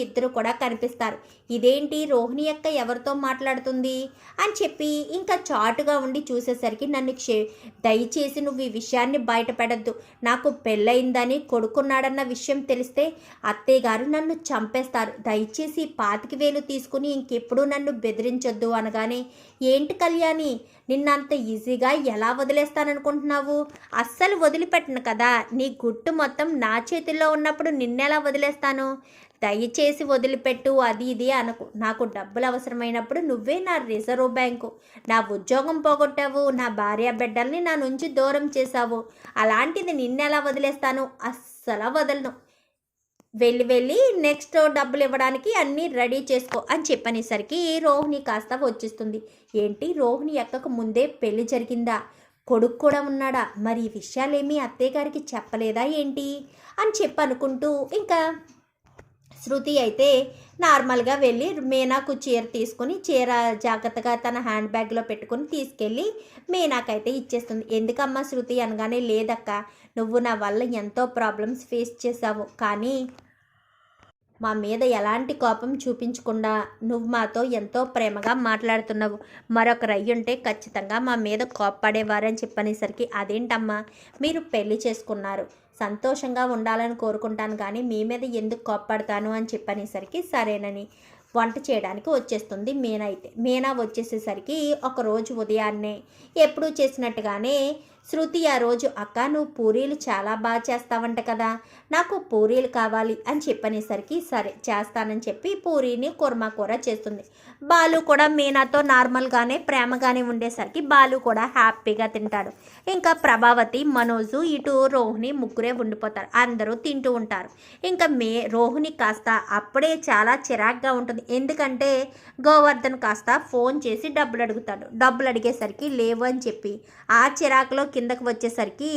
ఇద్దరు కూడా కనిపిస్తారు. ఇదేంటి? రోహిణి అక్క ఎవరితో మాట్లాడుతుంది? అని చెప్పి ఇంకా చాటుగా ఉండి చూసేసరికి నన్ను క్షే దయచేసి నువ్వు ఈ విషయాన్ని బయటపెడద్దు. నాకు పెళ్ళయిందని కొడుకున్నాడన్న విషయం తెలిస్తే అత్తయ్య గారు నన్ను చంపేస్తారు. దయచేసి పాతికి వేలు తీసుకుని ఇంకెప్పుడు నన్ను బెదిరించొద్దు అనగానే ఏంటి కళ్యాణి? నిన్నంత ఈజీగా ఎలా వదిలేస్తాననుకుంటున్నావు? అస్సలు వదిలిపెట్టను కదా. నీ గుట్టు మొత్తం నా చేతిలో ఉన్నప్పుడు నిన్నెలా వదిలేస్తాను? దయచేసి వదిలిపెట్టు అది ఇది అనకు నాకు డబ్బులు అవసరమైనప్పుడు నువ్వే నా రిజర్వ్ బ్యాంకు. నా ఉద్యోగం పోగొట్టావు నా భార్య బిడ్డల్ని నా నుంచి దూరం చేశావు. అలాంటిది నిన్నెలా వదిలేస్తాను? అస్సలు వదలను. వెళ్ళి వెళ్ళి నెక్స్ట్ డబ్బులు ఇవ్వడానికి అన్నీ రెడీ చేసుకో అని చెప్పనేసరికి రోహిణి కాస్త వచ్చేస్తుంది. ఏంటి? రోహిణి ఎక్కకు ముందే పెళ్ళి జరిగిందా? కొడుకు కూడా ఉన్నాడా? మరి ఈ విషయాలేమీ అత్తయ్య గారికి చెప్పలేదా ఏంటి? అని చెప్పనుకుంటూ ఇంకా శృతి అయితే నార్మల్గా వెళ్ళి మీనాకు చీర తీసుకుని చీర జాగ్రత్తగా తన హ్యాండ్ బ్యాగ్లో పెట్టుకుని తీసుకెళ్ళి మీనాకైతే ఇచ్చేస్తుంది. ఎందుకమ్మా శృతి అనగానే లేదక్క నువ్వు నా వల్ల ఎంతో ప్రాబ్లమ్స్ ఫేస్ చేసావు కానీ మా మీద ఎలాంటి కోపం చూపించకుండా నువ్వు మాతో ఎంతో ప్రేమగా మాట్లాడుతున్నావు. మరొకరు అయ్యుంటే ఖచ్చితంగా మా మీద కోప్పడేవారని చెప్పనేసరికి అదేంటమ్మా మీరు పెళ్ళి చేసుకున్నారు. సంతోషంగా ఉండాలని కోరుకుంటాను కానీ మీ మీద ఎందుకు కోప్పడతాను అని చెప్పనేసరికి సరేనని వంట చేయడానికి వచ్చేస్తుంది మీనా అయితే. మీనా వచ్చేసేసరికి ఒకరోజు ఉదయాన్నే ఎప్పుడూ చేసినట్టుగానే శృతి ఆ రోజు అక్క నువ్వు పూరీలు చాలా బాగా చేస్తావంట కదా నాకు పూరీలు కావాలి అని చెప్పనేసరికి సరే చేస్తానని చెప్పి పూరీని కుర్మా కూర చేస్తుంది. బాలు కూడా మీనాతో నార్మల్గానే ప్రేమగానే ఉండేసరికి బాలు కూడా హ్యాపీగా తింటాడు. ఇంకా ప్రభావతి మనోజు ఇటు రోహిణి ముగ్గురే ఉండిపోతారు. అందరూ తింటూ ఉంటారు. ఇంకా మే రోహిణి కాస్త అప్పుడే చాలా చిరాగ్గా ఉంటుంది. ఎందుకంటే గోవర్ధన్ కాస్త ఫోన్ చేసి డబ్బులు అడుగుతాడు. డబ్బులు అడిగేసరికి లేవు అని చెప్పి ఆ చిరాకులో కిందకు వచ్చేసరికి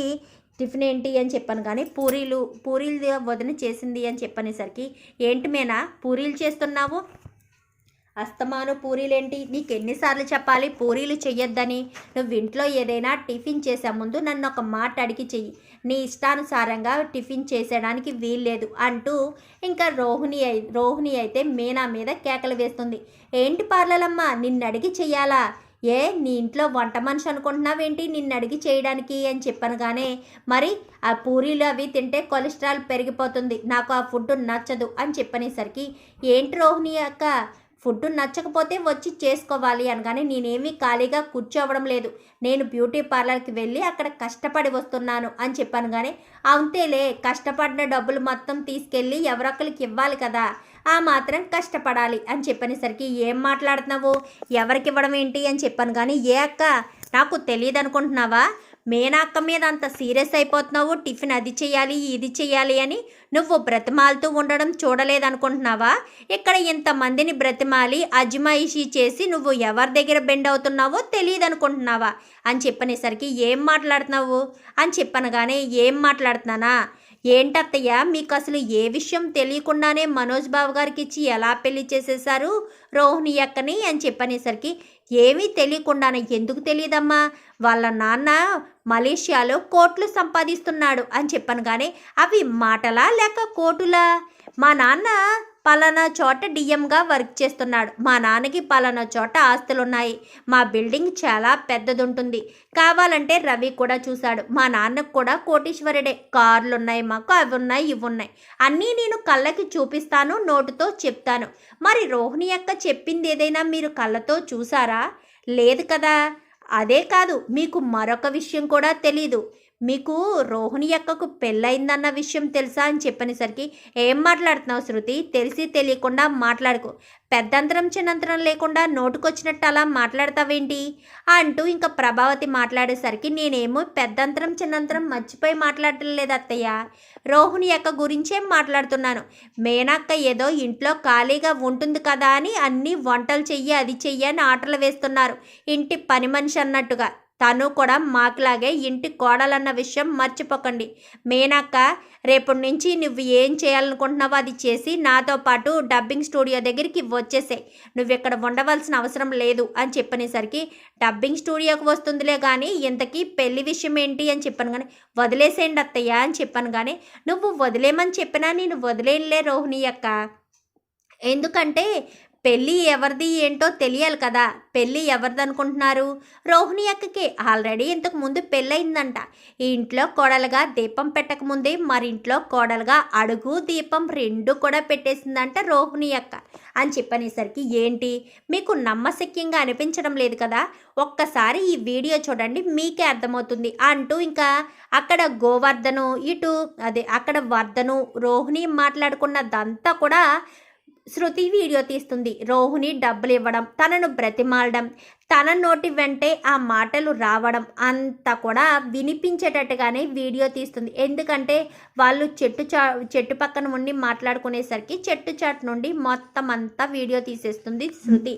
టిఫిన్ ఏంటి అని చెప్పాను కానీ పూరీలు పూరీలు వదిన చేసింది అని చెప్పనేసరికి ఏంటి మేనా పూరీలు చేస్తున్నావు? అస్తమాను పూరీలేంటి? నీకు ఎన్నిసార్లు చెప్పాలి? పూరీలు చెయ్యొద్దని. నువ్వు ఇంట్లో ఏదైనా టిఫిన్ చేసే ముందు నన్ను ఒక మాట అడిగి చెయ్యి. నీ ఇష్టానుసారంగా టిఫిన్ చేసేయడానికి వీల్లేదు అంటూ ఇంకా రోహిణి అయి రోహిణి అయితే మీనా మీద కేకలు వేస్తుంది. ఏంటి పార్లలమ్మ నిన్ను అడిగి చెయ్యాలా? ఏ నీ ఇంట్లో వంట మనిషి అనుకుంటున్నావేంటి? నిన్ను అడిగి చేయడానికి అని చెప్పనగానే మరి ఆ పూరీలు అవి తింటే కొలెస్ట్రాల్ పెరిగిపోతుంది. నాకు ఆ ఫుడ్ నచ్చదు అని చెప్పనేసరికి ఏంటి రోహిణి అక్క? ఫుడ్ నచ్చకపోతే వచ్చి చేసుకోవాలి అనగానే నేనేమీ ఖాళీగా కూర్చోవడం లేదు. నేను బ్యూటీ పార్లర్కి వెళ్ళి అక్కడ కష్టపడి వస్తున్నాను అని చెప్పాను కానీ అంతేలే కష్టపడిన డబ్బులు మొత్తం తీసుకెళ్ళి ఎవరొక్కరికి ఇవ్వాలి కదా. ఆ మాత్రం కష్టపడాలి అని చెప్పనేసరికి ఏం మాట్లాడుతున్నావు? ఎవరికి ఇవ్వడం ఏంటి అని చెప్పాను కానీ ఏ అక్క? నాకు తెలియదు అనుకుంటున్నావా? మేనాక్క మీద అంత సీరియస్ అయిపోతున్నావు టిఫిన్ అది చేయాలి ఇది చేయాలి అని నువ్వు బ్రతిమాలుతూ ఉండడం చూడలేదనుకుంటున్నావా? ఇక్కడ ఇంతమందిని బ్రతిమాలి అజమాయిషీ చేసి నువ్వు ఎవరి దగ్గర బెండ్ అవుతున్నావో తెలియదు అనుకుంటున్నావా అని చెప్పనేసరికి ఏం మాట్లాడుతున్నావు? అని చెప్పనగానే ఏం మాట్లాడుతున్నానా? ఏంటత్తయ్య మీకు అసలు ఏ విషయం తెలియకుండానే మనోజ్ బాబు గారికి ఇచ్చి ఎలా పెళ్ళి చేసేశారు? రోహిణి అక్కని అని చెప్పనేసరికి ఏమీ తెలియకుండానే ఎందుకు తెలియదమ్మా? వాళ్ళ నాన్న మలేషియాలో కోట్లు సంపాదిస్తున్నాడు అని చెప్పాను కానీ అవి మాటలా లేక కోటులా? మా నాన్న పలానా చోట డిఎంగా వర్క్ చేస్తున్నాడు. మా నాన్నకి పలానా చోట ఆస్తులున్నాయి. మా బిల్డింగ్ చాలా పెద్దది ఉంటుంది కావాలంటే రవి కూడా చూశాడు. మా నాన్నకు కూడా కోటీశ్వరుడే. కార్లు ఉన్నాయి మాకు అవి ఉన్నాయి ఇవి ఉన్నాయి అన్నీ నేను కళ్ళకి చూపిస్తాను నోటుతో చెప్తాను. మరి రోహిణి అక్క చెప్పింది ఏదైనా మీరు కళ్ళతో చూసారా లేదు కదా. అదే కాదు మీకు మరొక విషయం కూడా తెలీదు. మీకు రోహిణి అక్కకు పెళ్ళయిందన్న విషయం తెలుసా అని చెప్పనేసరికి ఏం మాట్లాడుతున్నావు శృతి? తెలిసి తెలియకుండా మాట్లాడుకో. పెద్దంతరం చిన్నంతరం లేకుండా నోటుకొచ్చినట్టు అలా మాట్లాడతావేంటి? అంటూ ఇంకా ప్రభావతి మాట్లాడేసరికి నేనేమో పెద్దంతరం చిన్నంతరం మర్చిపోయి మాట్లాడటం లేదు అత్తయ్య. రోహిణి అక్క గురించే మాట్లాడుతున్నాను. మేనక్క ఏదో ఇంట్లో ఖాళీగా ఉంటుంది కదా అని అన్ని వంటలు చెయ్యి అది చెయ్యి అని ఆటలు వేస్తున్నారు. ఇంటి పని మనిషి అన్నట్టుగా. తను కూడా మాకులాగే ఇంటి కోడలన్న విషయం మర్చిపోకండి. మేనక్క రేపటి నుంచి నువ్వు ఏం చేయాలనుకుంటున్నావో అది చేసి నాతో పాటు డబ్బింగ్ స్టూడియో దగ్గరికి వచ్చేసాయి. నువ్వు ఇక్కడ ఉండవలసిన అవసరం లేదు అని చెప్పనేసరికి డబ్బింగ్ స్టూడియోకి వస్తుందిలే కానీ ఇంతకీ పెళ్ళి విషయం ఏంటి అని చెప్పాను కానీ వదిలేసేయండి అత్తయ్య అని చెప్పాను కానీ నువ్వు వదిలేమని చెప్పినా నేను వదిలేయలే రోహిణి అక్క. ఎందుకంటే పెళ్ళి ఎవరిది ఏంటో తెలియాలి కదా. పెళ్ళి ఎవరిది అనుకుంటున్నారు రోహిణి అక్కకి ఆల్రెడీ ఇంతకు ముందు పెళ్ళయిందంట. ఈ ఇంట్లో కోడలుగా దీపం పెట్టకముందే మరింట్లో కోడలుగా అడుగు దీపం రెండు కూడా పెట్టేసిందంట రోహిణి అక్క. అని చెప్పనేసరికి ఏంటి? మీకు నమ్మశక్యంగా అనిపించడం లేదు కదా. ఒక్కసారి ఈ వీడియో చూడండి మీకే అర్థమవుతుంది. అంటూ ఇంకా అక్కడ గోవర్ధను ఇటు అదే అక్కడ వర్ధను రోహిణి మాట్లాడుకున్నదంతా కూడా శృతి వీడియో తీస్తుంది. రోహిణి డబ్బులు ఇవ్వడం తనను బ్రతిమాలడం తన నోటి వెంటే ఆ మాటలు రావడం అంతా కూడా వినిపించేటట్టుగానే వీడియో తీస్తుంది. ఎందుకంటే వాళ్ళు చెట్టు చా చెట్టు పక్కన ఉండి మాట్లాడుకునేసరికి చెట్టు చాటు నుండి మొత్తం అంతా వీడియో తీసేస్తుంది శృతి.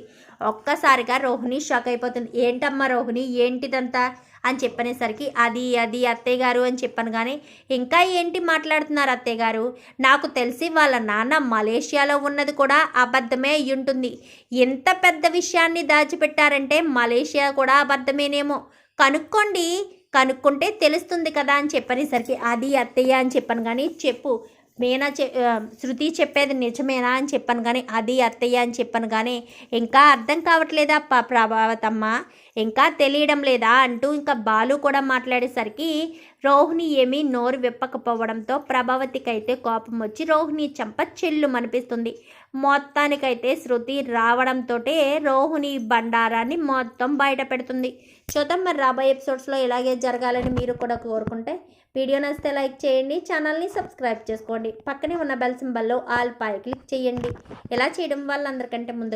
ఒక్కసారిగా రోహిణి షాక్ అయిపోతుంది. ఏంటమ్మా రోహిణి? ఏంటిదంతా? అని చెప్పనేసరికి అది అది అత్తయ్య గారు అని చెప్పాను. కానీ ఇంకా ఏంటి మాట్లాడుతున్నారు అత్తయ్య గారు? నాకు తెలిసి వాళ్ళ నాన్న మలేషియాలో ఉన్నది కూడా అబద్ధమే ఉంటుంది. ఎంత పెద్ద విషయాన్ని దాచిపెట్టారంటే మలేషియా కూడా అబద్ధమేనేమో. కనుక్కోండి కనుక్కుంటే తెలుస్తుంది కదా అని చెప్పనేసరికి అది అత్తయ్య అని చెప్పాను. కానీ చెప్పు మీనా చె శృతి చెప్పేది నిజమేనా అని చెప్పాను కానీ అది అత్తయ్య అని చెప్పాను కానీ ఇంకా అర్థం కావట్లేదా ప ప్రభావతమ్మ? ఇంకా తెలియడం లేదా అంటూ ఇంకా బాలు కూడా మాట్లాడేసరికి రోహిణి ఏమీ నోరు విప్పకపోవడంతో ప్రభావతికి అయితే కోపం వచ్చి రోహిణి చంప చెల్లు అనిపిస్తుంది మొత్తానికైతే శృతి రావడంతో రోహిణి బండారాన్ని మొత్తం బయట పెడుతుంది. చూద్దాం మరి రాబోయే ఎపిసోడ్స్లో ఇలాగే జరగాలని మీరు కూడా కోరుకుంటే వీడియో నచ్చితే లైక్ చేయండి ఛానల్ని సబ్స్క్రైబ్ చేసుకోండి. పక్కనే ఉన్న బెల్ సింబల్లో ఆల్ పై క్లిక్ చేయండి. ఇలా చేయడం వల్ల అందరికంటే ముందుగా